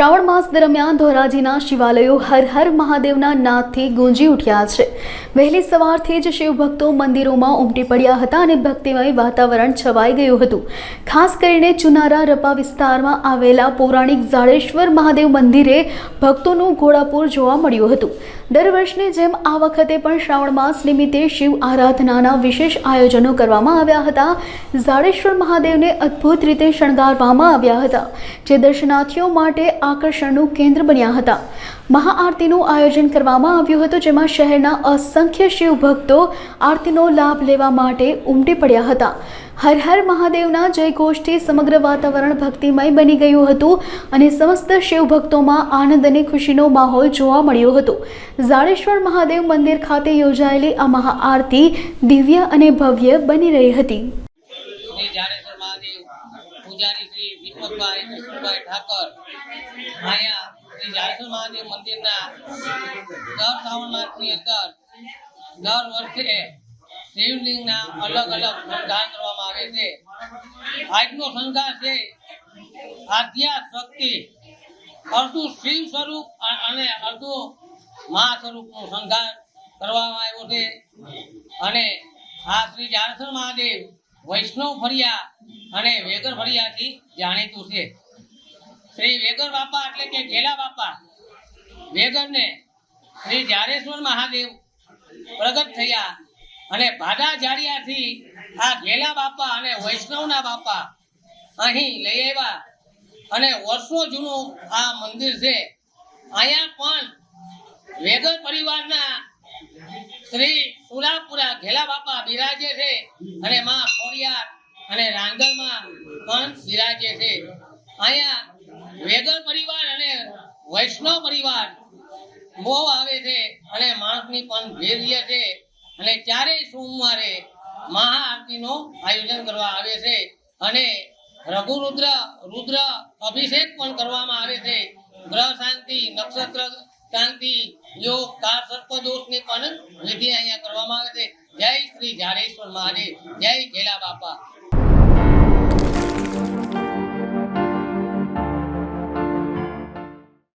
શ્રાવણ માસ દરમિયાન ધોરાજીના શિવાલયો હર હર મહાદેવના નાદથી ગુંજી ઉઠ્યા છે. વહેલી સવારથી જ શિવભક્તો મંદિરોમાં ઉમટી પડ્યા હતા અને ભક્તિમય વાતાવરણ છવાઈ ગયું હતું. ખાસ કરીને ચુનારા રપા વિસ્તારમાં આવેલા પૌરાણિક ઝાડેશ્વર મહાદેવ મંદિરે ભક્તોનું ઘોડાપૂર જોવા મળ્યું હતું. દર વર્ષની જેમ આ વખતે પણ શ્રાવણ માસ નિમિત્તે શિવ આરાધનાના વિશેષ આયોજનો કરવામાં આવ્યા હતા. ઝાડેશ્વર મહાદેવને અદ્ભુત રીતે શણગારવામાં આવ્યા હતા. જે દર્શનાર્થીઓ માટે આકર્ષણનું કેન્દ્ર બન્યા હતા. મહાઆરતીનું આયોજન કરવામાં આવ્યું હતું, જેમાં શહેરના અસંખ્ય શિવ ભક્તો આરતીનો લાભ લેવા માટે ઉમટી પડ્યા હતા. હર હર મહાદેવના જયઘોષથી સમગ્ર વાતાવરણ ભક્તિમય બની ગયું હતું અને સમસ્ત શિવ ભક્તોમાં આનંદ અને ખુશીનો માહોલ જોવા મળ્યો હતો. જાડેશ્વર મહાદેવ મંદિર ખાતે યોજાયેલી આ મહાઆરતી દિવ્ય અને ભવ્ય બની રહી હતી. પૂજારી શ્રી દીપકભાઈ કૃષ્ણભાઈ ઠાકર અહીંયા શ્રી જાડેશ્વર મહાદેવ મંદિરના દર શ્રાવણ માસની અંદર દર વર્ષે શિવલિંગના અલગ અલગ શણગાર કરવામાં આવે છે. આજનો શણગાર છે આધ્યા શક્તિ અડધું શિવ સ્વરૂપ અને અડધું મહા સ્વરૂપનું શણગાર કરવામાં આવ્યો છે. અને આ શ્રી જાડેશ્વર મહાદેવ વૈષ્ણવ ફળિયા અને વેગર ફરિયાથી જાણીતું છે. શ્રી વેગર બાપા એટલે કે ઘેલા બાપા. વેગરને શ્રી જાડેશ્વર મહાદેવ પ્રગટ થયા અને ભાડા જાડિયાથી આ ઘેલા બાપા અને વૈષ્ણવના બાપા અહીં લઈ આવ્યા. અને વર્ષો જૂનું આ મંદિર છે. અહીંયા પણ વેગર પરિવારના શ્રી સુરાપુરા ઘેલા બાપા બિરાજે છે અને માં ખોડિયાર અને રાંગલમાં પણ બિરાજે છે. અહીંયા વેગર પરિવાર અને વૈષ્ણવ પરિવાર બહુ આવે છે અને માણસની પણ ભીડ રહે છે. અને ચારેય સોમવારે મહાઆરતીનું આયોજન કરવા આવે છે. અને રઘુરુદ્ર, રુદ્ર અભિષેક પણ કરવામાં આવે છે. ગ્રહ શાંતિ, નક્ષત્ર શાંતિ, યોગ કાર સર્પ દોષની પણ વિધિ અહીંયા કરવામાં આવે છે. જય શ્રી જાડેશ્વર મહાદેવ, જય ઘેલા બાપા.